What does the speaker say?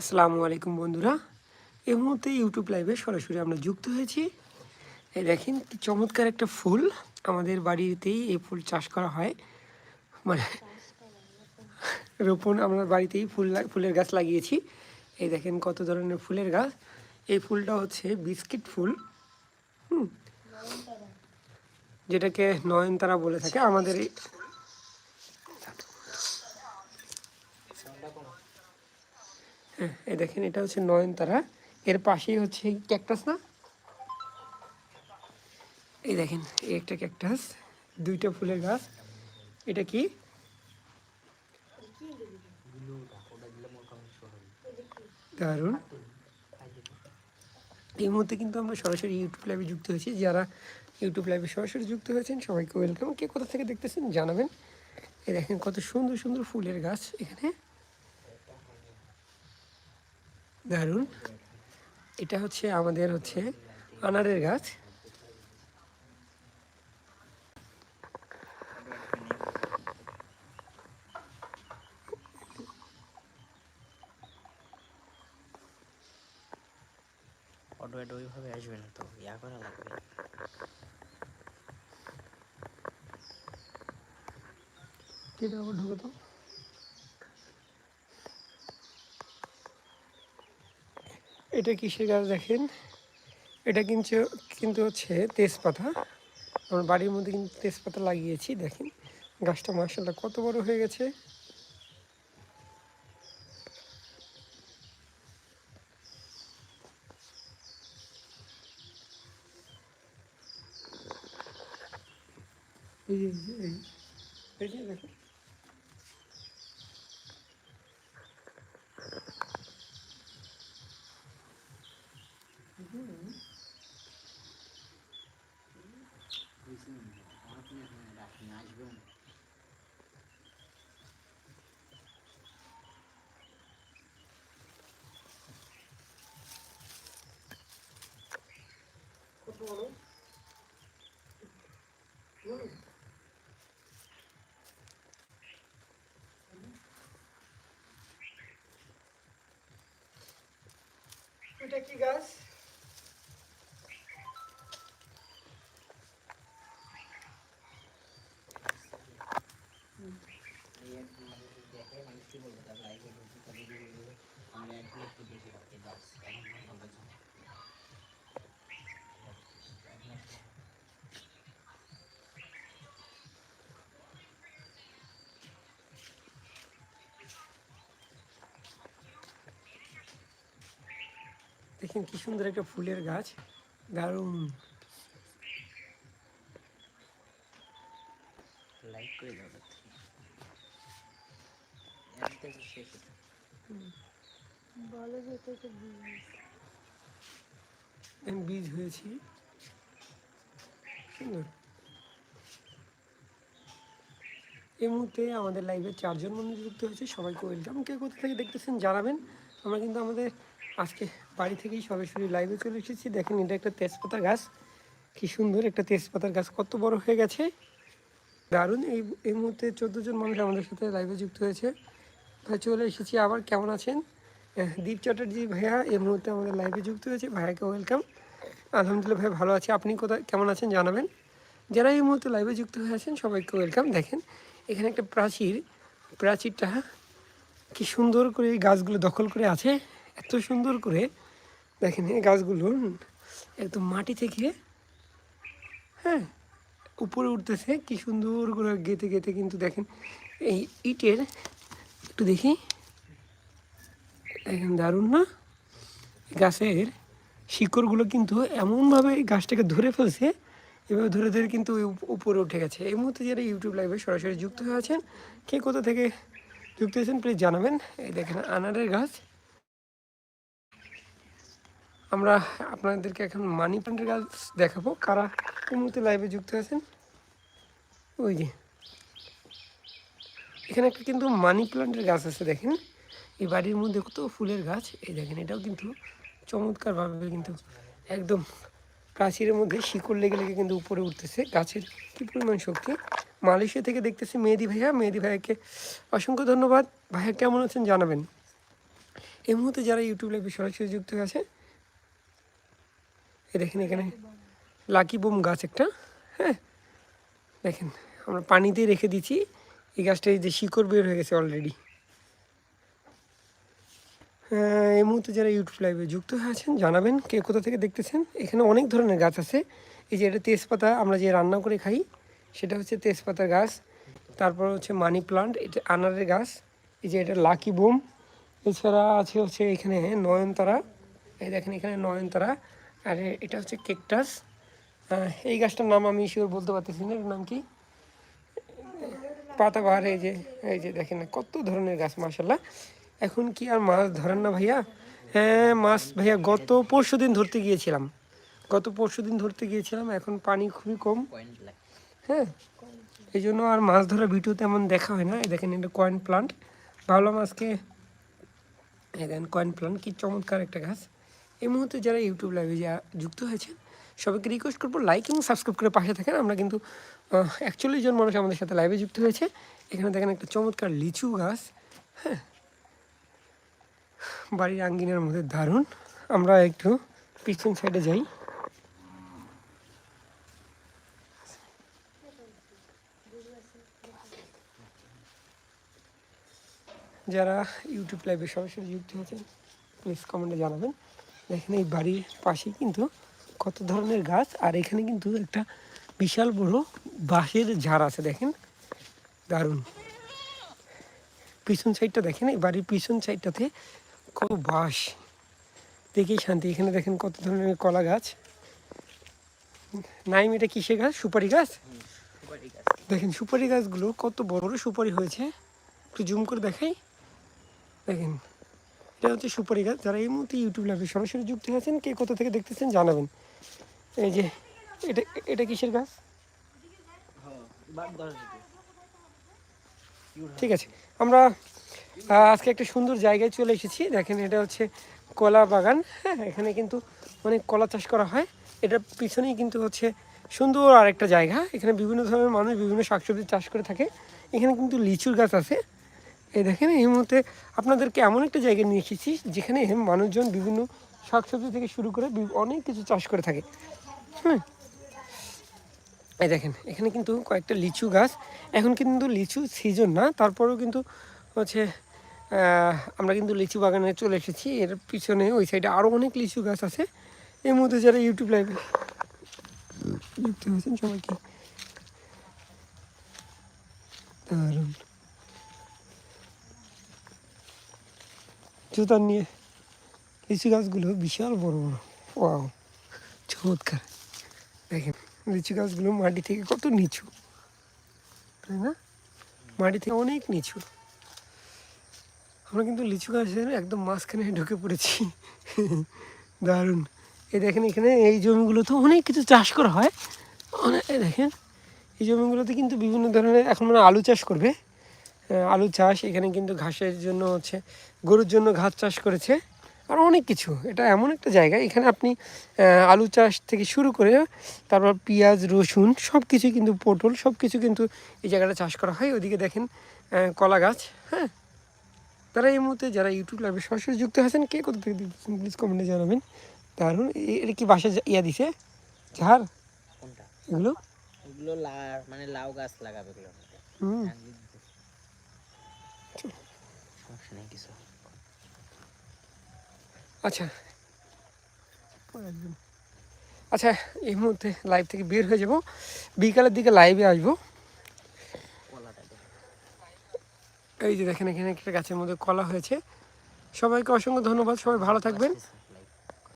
আসসালামু আলাইকুম বন্ধুরা। এই মুহূর্তে ইউটিউব লাইভে সরাসরি আমরা যুক্ত হয়েছি। এই দেখেন কি চমৎকার একটা ফুল আমাদের বাড়িতেই এই ফুল চাষ করা হয়। মানে রোপণ আমরা বাড়িতেই ফুল ফুলের গাছ লাগিয়েছি। এই দেখেন কত ধরনের ফুলের গাছ। এই ফুলটা হচ্ছে বিস্কিট ফুল। হুম। যেটাকে নয়নতারা বলে থাকে। আমাদের হ্যাঁ এই দেখেন, এটা হচ্ছে নয়নতারা। এর পাশেই হচ্ছে ক্যাকটাস না? এই দেখেন একটা ক্যাকটাস দুইটা ফুলের গাছ। এটা কি? দারুণ। এই মুহূর্তে কিন্তু আমরা সরাসরি ইউটিউব লাইভে যুক্ত হয়েছি। যারা ইউটিউব লাইভে সরাসরি যুক্ত হয়েছেন, সবাইকে ওয়েলকাম কে কোথা থেকে দেখতেছেন জানাবেন। এই দেখেন, কত সুন্দর সুন্দর ফুলের গাছ এখানে। দারুণ। এটা হচ্ছে আমাদের হচ্ছে আনারের গাছ। অটো এটা ওইভাবে আসবে না তো ইয়া করা লাগবে। ঢুকে তো এটা কিসের গাছ দেখেন? এটা কিন্তু কিন্তু হচ্ছে তেজপাতা। আমার বাড়ির মধ্যে কিন্তু তেজপাতা লাগিয়েছি, দেখেন। গাছটা মার্শাল্লাহ কত বড় হয়ে গেছে। এই এই দেখেন। কত বড় হুম। এটা কি দেখেন কি সুন্দর একটা ফুলের গাছ। দারুণ। লাইক করে দাও না একদম শেষ এটা। বলো যে এটা একটা বিজনেস আমি বীজ হয়েছি। সুন্দর। এই মুহূর্তে আমাদের লাইভে চারজন মানুষ যুক্ত হয়েছে। সবাইকে ওয়েলকাম কে কোথা থেকে দেখতেছেন জানাবেন। আমরা কিন্তু আমাদের আজকে বাড়ি থেকেই সরাসরি লাইভে চলে এসেছি। দেখেন, এটা একটা তেজপাতা গাছ। কি সুন্দর একটা তেজপাতার গাছ। কত বড় হয়ে গেছে। দারুণ। এই এই মুহূর্তে চোদ্দ জন মানুষ আমাদের সাথে লাইভে যুক্ত হয়েছে। ভাই, চলে এসেছি। আবার কেমন আছেন? দীপ চ্যাটার্জি ভাইয়া, এই মুহূর্তে আমাদের লাইভে যুক্ত হয়েছে। ভাইয়াকে ওয়েলকাম আলহামদুলিল্লাহ ভাই, ভালো আছে। আপনি কোথায়, কেমন আছেন জানাবেন। যারা এই মুহূর্তে লাইভে যুক্ত হয়ে আছেন, সবাইকে ওয়েলকাম দেখেন, এখানে একটা প্রাচীর। প্রাচীরটা কি সুন্দর করে এই গাছগুলো দখল করে আছে, এত সুন্দর করে। দেখেন এই গাছগুলো একদম মাটি থেকে হ্যাঁ উপরে উঠতেছে, কি সুন্দর করে গেতে গেতে কিন্তু দেখেন এই ইটের, একটু দেখি। দেখেন, দারুণ না? গাছের শিকড়গুলো কিন্তু এমনভাবে এই গাছটাকে ধরে ফেলছে, এভাবে ধরে ধরে কিন্তু উপ- উপরে উঠে গেছে। এই মুহূর্তে যারা ইউটিউব লাইভে সরাসরি যুক্ত হয়ে আছেন, কে কোথা থেকে যুক্ত হয়েছেন প্লিজ জানাবেন। এই দেখেন, আনারের গাছ। আমরা আপনাদেরকে এখন মানি প্লান্টের গাছ দেখাবো। কারা মুহূর্তে লাইভে যুক্ত আছেন? ওই যে। এখানে একটা কিন্তু মানি প্ল্যান্টের গাছ আছে, দেখেন। এই বাড়ির মধ্যে কত ফুলের গাছ। এই দেখেন, এটাও কিন্তু চমৎকারভাবে কিন্তু একদম প্রাচীরের মধ্যে শিকড় লেগে লেগে কিন্তু উপরে উঠতেছে। গাছের কী পরিমাণ শক্তি? মালয়েশিয়া থেকে দেখতেছি মেহেদি ভাইয়া। মেহেদি ভাইয়াকে অসংখ্য ধন্যবাদ। ভাইয়া কেমন আছেন জানাবেন। এই মুহূর্তে যারা ইউটিউব লাইভে সরাসরি যুক্ত হয়ে আছে এ দেখেন এখানে লাকি বুম গাছ একটা হ্যাঁ? দেখেন, আমরা পানিতেই রেখে দিচ্ছি। এই গাছটা এই যে শিকড় বের হয়ে গেছে অলরেডি এই মুহূর্তে যারা ইউটিউব লাইভে যুক্ত হয়ে আছেন, জানাবেন কে কোথা থেকে দেখতেছেন। এখানে অনেক ধরনের গাছ আছে। এই যে এটা তেজপাতা, আমরা যে রান্না করে খাই সেটা হচ্ছে তেজপাতার গাছ, তারপর হচ্ছে মানি প্লান্ট, এটা আনারের গাছ, এই যে এটা লাকি বুম। এছাড়া আছে হচ্ছে এখানে নয়নতারা, এই দেখেন এখানে নয়নতারা, আর এটা হচ্ছে কেকটাস। এই গাছটার নাম আমি শিওর বলতে পারতেছি না এর নাম কি? পাতাবাহার, এই যে এই যে দেখেন কত ধরনের গাছ মাসাল্লাহ এখন কি আর মাছ ধরেন না ভাইয়া? হ্যাঁ মাছ ভাইয়া, গত পরশু দিন ধরতে গিয়েছিলাম। গত পরশু দিন ধরতে গিয়েছিলাম, এখন পানি খুবই কম। হ্যাঁ? এই জন্য আর মাছ ধরা ভিডিও তেমন দেখা হয় না। দেখেন এটা কয়েন প্লান্ট ভাবলাম আজকে দেখেন কয়েন প্লান্ট কি চমৎকার একটা গাছ। এই মুহূর্তে যারা ইউটিউব লাইভে যা যুক্ত হয়েছেন, সবাইকে রিকোয়েস্ট করব লাইক এবং সাবস্ক্রাইব করে পাশে থাকেন। আমরা কিন্তু একচল্লিশ জন মানুষ আমাদের সাথে লাইভে যুক্ত হয়েছে। এখানে দেখেন একটা চমৎকার লিচু গাছ। হ্যাঁ? বাড়ির আঙ্গিনার মধ্যে দারুণ। আমরা একটু পিছন সাইডে যাই। যারা ইউটিউব লাইভে সরাসরি যুক্ত হয়েছেন প্লিজ কমেন্টে জানাবেন। দেখেন এই বাড়ির পাশেই কিন্তু কত ধরনের গাছ আর এখানে কিন্তু একটা বিশাল বড় বাঁশের ঝাড় আছে দেখেন। দারুণ। পিছন সাইডটা দেখেন এই বাড়ির পিছন সাইডটাতে কত বাঁশ। দেখেই শান্তি। এখানে দেখেন কত ধরনের কলা গাছ। নাইম এটা কিসের গাছ? সুপারি গাছ? সুপারি গাছ। দেখেন সুপারি গাছগুলো কত বড় বড় সুপারি হয়েছে। একটু জুম করে দেখাই। দেখেন, এটা হচ্ছে সুপারি গাছ। যারা এই মুহূর্তে ইউটিউব লাইভে সরাসরি যুক্ত হয়েছেন, কে কোথা থেকে দেখতেছেন জানাবেন। এই যে, এটা এটা কিসের গাছ? ঠিক আছে, আমরা আজকে একটা সুন্দর জায়গায় চলে এসেছি। দেখেন, এটা হচ্ছে কলা বাগান। হ্যাঁ এখানে কিন্তু অনেক কলা চাষ করা হয়। এটার পিছনেই কিন্তু হচ্ছে সুন্দর আরেকটা জায়গা। এখানে বিভিন্ন ধরনের মানুষ বিভিন্ন শাকসবজি চাষ করে থাকে। এখানে কিন্তু লিচুর গাছ আছে। এই দেখেন, এই মুহূর্তে আপনাদেরকে এমন একটা জায়গায় নিয়ে এসেছি যেখানে মানুষজন বিভিন্ন শাকসবজি থেকে শুরু করে অনেক কিছু চাষ করে থাকে। হ্যাঁ এই দেখেন, এখানে কিন্তু কয়েকটা লিচু গাছ। এখন কিন্তু লিচু সিজন না, তারপরেও কিন্তু হচ্ছে আমরা কিন্তু লিচু বাগানে চলে এসেছি। এর পিছনে ওই সাইডে আরও অনেক লিচু গাছ আছে। এর মধ্যে যারা ইউটিউব লাইভে যুক্ত হয়েছেন সবাইকে দারুণ। জুতার নিয়ে, লিচু গাছগুলো বিশাল বড় বড়। ওয়াও, চমৎকার। দেখেন, লিচু গাছগুলো মাটি থেকে কত নিচু। তাই না? মাটি থেকে অনেক নিচু। আমরা কিন্তু লিচু গাছের একদম মাঝখানে ঢুকে পড়েছি। দারুণ। এই দেখেন এখানে, এই জমিগুলোতে অনেক কিছু চাষ করা হয়। অনেক দেখেন, এই জমিগুলোতে কিন্তু বিভিন্ন ধরনের, এখন মানে আলু চাষ করবে। আলু চাষ এখানে কিন্তু ঘাসের জন্য হচ্ছে গরুর জন্য ঘাস চাষ করেছে আর অনেক কিছু। এটা এমন একটা জায়গা এখানে আপনি আলু চাষ থেকে শুরু করে তারপর পেঁয়াজ রসুন সব কিছু কিন্তু পটল সব কিছু কিন্তু এই জায়গাটা চাষ করা হয়। ওদিকে দেখেন কলা গাছ হ্যাঁ? তারা এই মুহূর্তে যারা ইউটিউব লাইভে সরাসরি যুক্ত আছেন কে কোথা থেকে প্লিজ কমেন্টে জানাবেন। দারুণ এ- এটা কি বাসা ইয়া দিছে? ঝাড়? এগুলো? লা মানে লাউ গাছ লাগাবে এগুলো সমস্যা নেই কিছু আচ্ছা। আচ্ছা এই মুহূর্তে লাইভ থেকে বের হয়ে যাব। বিকালের দিকে লাইভে আসব। এই যে দেখেন এখানে একটা গাছের মধ্যে কলা হয়েছে। সবাইকে অসংখ্য ধন্যবাদ সবাই ভালো থাকবেন।